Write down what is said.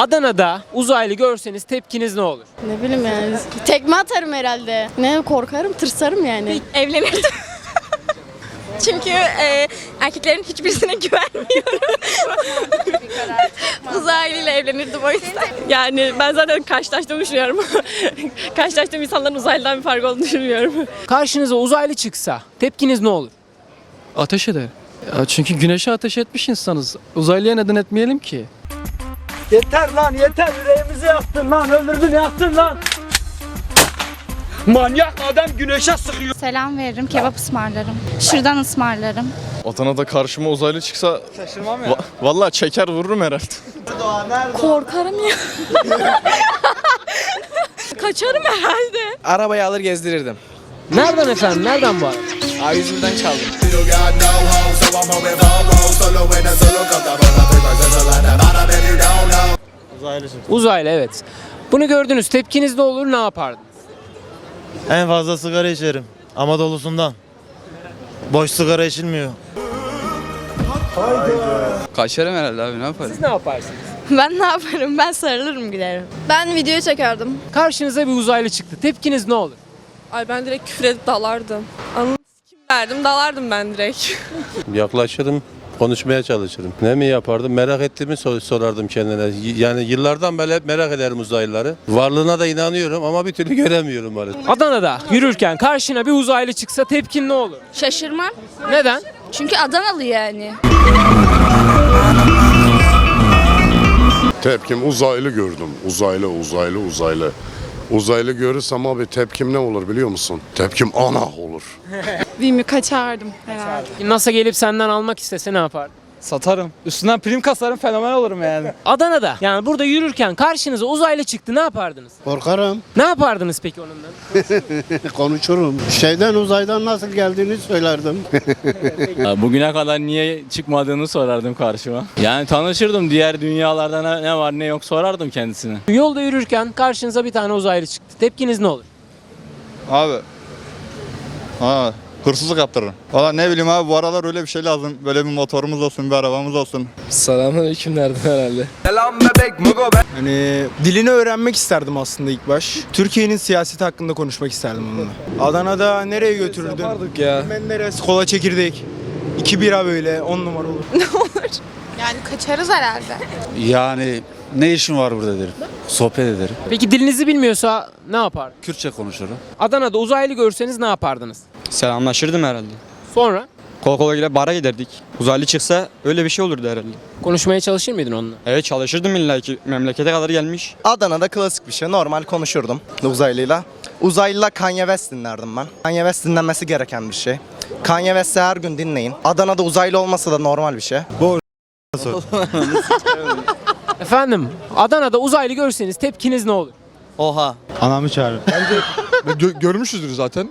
Adana'da uzaylı görseniz tepkiniz ne olur? Ne bileyim yani. Tekme atarım herhalde. Ne korkarım, tırsarım yani. Evlenirdim. Çünkü e, erkeklerin hiçbirisine güvenmiyorum. Uzaylıyla evlenirdim o yüzden. Yani ben zaten karşılaştığımı düşünüyorum. Karşılaştığım insanların uzaylıdan bir farkı olduğunu düşünmüyorum. Karşınıza uzaylı çıksa tepkiniz ne olur? Ateş eder. Ya çünkü güneşe ateş etmiş insanız. Uzaylıya neden etmeyelim ki? Yeter lan yeter yüreğimizi yaktın lan öldürdün yaktın lan. Manyak adam güneşe sıkıyor. Selam veririm, kebap ısmarlarım. Şırdan ısmarlarım. Adana'da karşıma uzaylı çıksa Şaşırmam ya. vallahi çeker vururum herhalde. Korkarım ya. Kaçarım herhalde. Arabayı alır gezdirirdim. Nereden efendim? Nereden bu araba? A101'den çaldım. Uzaylı evet. Bunu gördünüz. Tepkiniz ne olur? Ne yapardınız? En fazla sigara içerim. Ama dolusundan. Boş sigara içilmiyor. Kaçarım herhalde abi ne yaparım? Siz ne yaparsınız? Ben ne yaparım? Ben sarılırım giderim. Ben video çekerdim. Karşınıza bir uzaylı çıktı. Tepkiniz ne olur? Ay ben direkt küfür edip dalardım. Anladın kim derdim dalardım ben direkt. Yaklaşırım, konuşmaya çalışırım. Ne mi yapardım? Merak ettiğimi sor- sorardım kendine. Y- Yani yıllardan beri hep merak ederim uzaylıları. Varlığına da inanıyorum ama bir türlü göremiyorum maalesef. Adana'da yürürken karşına bir uzaylı çıksa tepkin ne olur? Şaşırmam. Neden? Çünkü Adanalı yani. Tepkim uzaylı gördüm. Uzaylı, uzaylı, uzaylı. Uzaylı görürsem abi tepkim ne olur biliyor musun? Tepkim ana olur. Bilmiyorum kaçardım herhalde. NASA gelip senden almak istese ne yapardın? Satarım. Üstünden prim kasarım fenomen olurum yani. Adana'da yani burada yürürken karşınıza uzaylı çıktı ne yapardınız? Korkarım. Ne yapardınız peki onunla? Konuşurum. Şeyden uzaydan nasıl geldiğini söylerdim. Bugüne kadar niye çıkmadığını sorardım karşıma. Yani tanışırdım diğer dünyalarda ne, ne var ne yok sorardım kendisine. Yolda yürürken karşınıza bir tane uzaylı çıktı. Tepkiniz ne olur? Abi. Ha, hırsızlık yaptırırım. Valla ne bileyim abi bu aralar öyle bir şey lazım. Böyle bir motorumuz olsun, bir arabamız olsun. Selamünaleyküm derdim herhalde. Hani dilini öğrenmek isterdim aslında ilk baş. Türkiye'nin siyaseti hakkında konuşmak isterdim onunla. Adana'da nereye götürürdün? Yapardık ya. Menderes, kola çekirdek. İki bira böyle on numara olur. Yani kaçarız herhalde. Yani ne işin var burada derim. Sohbet ederim. Peki dilinizi bilmiyorsa ne yapardın? Kürtçe konuşurum. Adana'da uzaylı görseniz ne yapardınız? Selamlaşırdım herhalde. Sonra Kol kola ile bara giderdik. Uzaylı çıksa öyle bir şey olurdu herhalde. konuşmaya çalışır mıydın onunla? Evet çalışırdım illa ki memlekete kadar gelmiş. Adana'da klasik bir şey. Normal konuşurdum uzaylıyla. Uzaylıyla Kanye West dinlerdim ben. Kanye West dinlenmesi gereken bir şey. Kanye West'i her gün dinleyin. Adana'da uzaylı olmasa da normal bir şey. Efendim Adana'da uzaylı görseniz tepkiniz ne olur? Oha. Anamı çağırır. görmüşüzdür zaten.